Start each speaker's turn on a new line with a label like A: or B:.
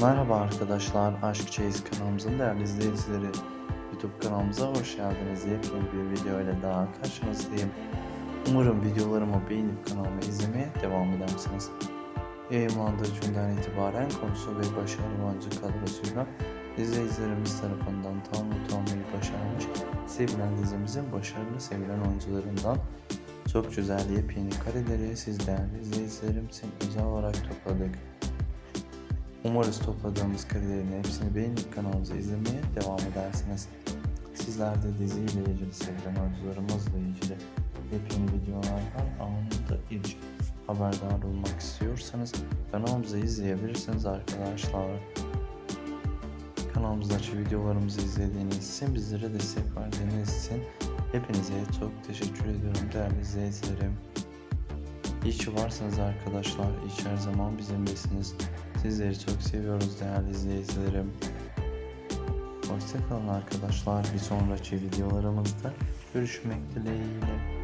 A: Merhaba arkadaşlar, Aşk Çeyiz kanalımızın değerli izleyicileri. YouTube kanalımıza hoş geldiniz. Yepyeni bir video ile daha karşınızdayım. Umarım videolarımı beğenip kanalımı izlemeye devam edersiniz. Yayınlandığı günden itibaren konusu ve başarılı oyuncu kadrosuyla izleyicilerimiz tarafından tam utanmayı başarmış sevilen dizimizin başarılı sevilen oyuncularından çok güzel yepyeni kareleri siz değerli izleyicilerim için özel olarak topladık. Umarız topladığımız karelerin hepsini beğenip kanalımıza izlemeye devam edersiniz. Sizler de diziyle ilgili sevilen oyuncularımızla ilgili yepyeni videolardan anında ilk haberdar olmak istiyorsanız kanalımızı izleyebilirsiniz arkadaşlar. Kanalımızdaki videolarımızı izlediğiniz için bizlere destek verdiğiniz için hepinize çok teşekkür ediyorum değerli izleyicilerim. İyi ki varsınız arkadaşlar. İyi ki her zaman bizimlesiniz. Sizleri çok seviyoruz değerli izleyicilerim. Hoşçakalın arkadaşlar. Bir sonraki videolarımızda görüşmek dileğiyle.